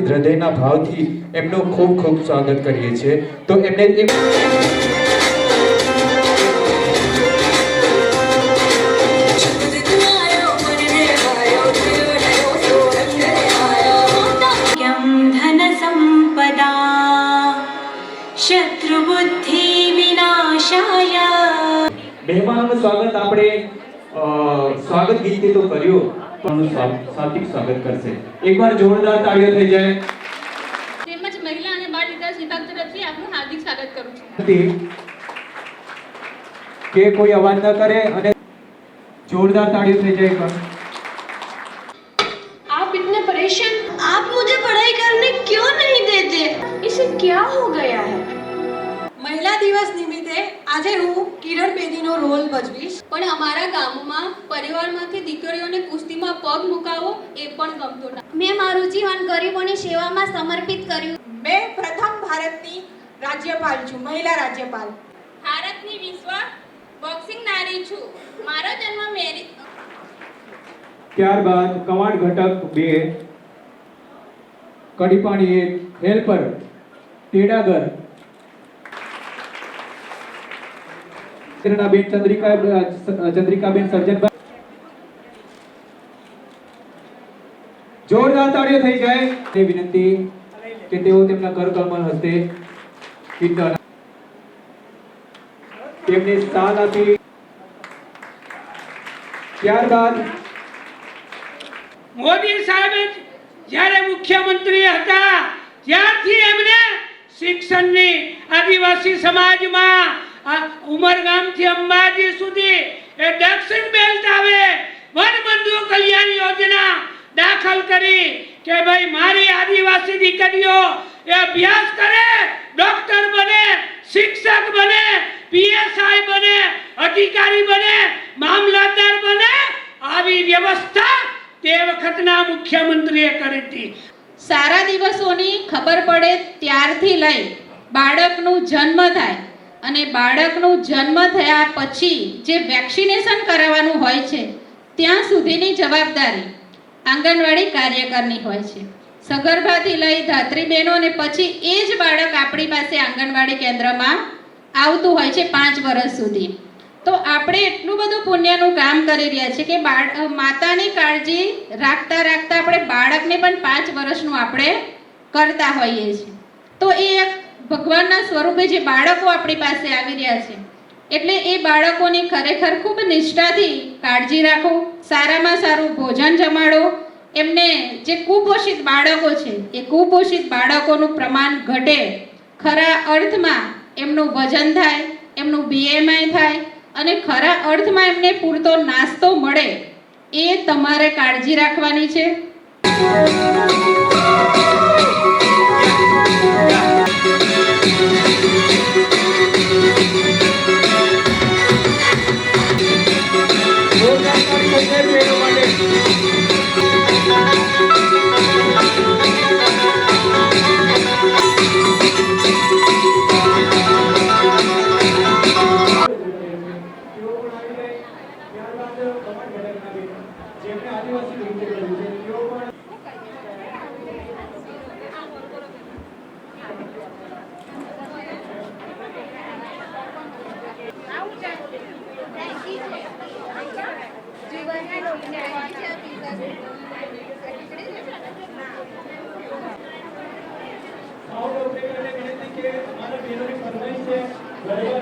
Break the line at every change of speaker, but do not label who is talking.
દિલથી હૃદયના ભાવથી એમનું ખૂબ ખૂબ સ્વાગત કરીએ છીએ. તો એમને સ્વાગત આપણે સ્વાગત ગીતે તો કર્યું. સ્વા- સ્વાગત કરશે. એકવાર જોરદાર તાળીઓ થઈ જાય.
તેમજ મહિલા અને બાળ વિકાસ વિભાગ તરફથી આપનું હાર્દિક સ્વાગત કરું છું.
હતી કે કોઈ અવાજ ન કરે અને જોરદાર તાળીઓ થઈ જાય. એકવાર
આજે હું કિરણ બેદીનો રોલ ભજવીશ.
પણ અમારા ગામમાં પરિવારમાંથી દીકરીઓને કુસ્તીમાં પગ મુકાવો એ પણ ગમતો ના
મેં મારું જીવન ગરીબોની સેવામાં સમર્પિત કર્યું.
મેં પ્રથમ ભારતની રાજ્યપાલ છું મહિલા રાજ્યપાલ.
ભારતની વિશ્વ બોક્સિંગ નારી છું. મારો જન્મ મેરી
ત્યારબાદ કમાડ ઘટક બે કડીપાણી એક હેલ્પર તેડાગર કિરણાબેન ચંદ્રિકા ચંદ્રિકાબેન સર્જનભાઈ જોરદાર તાળીઓ થઈ જાય. તે વિનંતી કે તેઓ તેમના કર કમલ હસ્તે કીર્તન તેમને સાલ આપી. ત્યારબાદ
મોદી સાહેબ જ્યારે મુખ્યમંત્રી હતા, ત્યારથી એમને શિક્ષણની આદિવાસી સમાજમાં આ ઉમરગામથી અંબાજી સુધી એ દક્ષિણ બેલ્ટ આવે વનબંધુ કલ્યાણ યોજના દાખલ કરી કે ભાઈ મારી આદિવાસી દીકરીઓ એ અભ્યાસ કરે ડોક્ટર બને, શિક્ષક બને, પીએસઆઈ બને, અધિકારી બને, મામલતદાર બને, આવી વ્યવસ્થા તે વખતના મુખ્યમંત્રીએ કરી હતી.
સારા દિવસોની ખબર પડે ત્યારથી લઈ બાળકનું જન્મ થાય. અને બાળકનું જન્મ થયા પછી જે વેક્સિનેશન કરાવવાનું હોય છે, ત્યાં સુધીની જવાબદારી આંગણવાડી કાર્યકરની હોય છે. સગર્ભાથી લઈ ધાત્રી બહેનો અને પછી એ જ બાળક આપણી પાસે આંગણવાડી કેન્દ્રમાં આવતું હોય છે પાંચ વર્ષ સુધી. તો આપણે એટલું બધું પુણ્યનું કામ કરી રહ્યા છીએ કે બાળ માતાની કાળજી રાખતા રાખતા આપણે બાળકને પણ પાંચ વર્ષનું આપણે કરતા હોઈએ છીએ. તો એ એક ભગવાનના સ્વરૂપે જે બાળકો આપણી પાસે આવી રહ્યા છે, એટલે એ બાળકોની ખરેખર ખૂબ નિષ્ઠાથી કાળજી રાખો, સારામાં સારું ભોજન જમાડો. એમને જે કુપોષિત બાળકો છે, એ કુપોષિત બાળકોનું પ્રમાણ ઘટે. ખરા અર્થમાં એમનું વજન થાય, એમનું બીએમઆઈ થાય, અને ખરા અર્થમાં એમને પૂરતો નાસ્તો મળે. એ તમારે કાળજી રાખવાની છે. આદિવાસી રીતે કર્યું છે કે અમારા બહેનોની ફરમાઈશ છે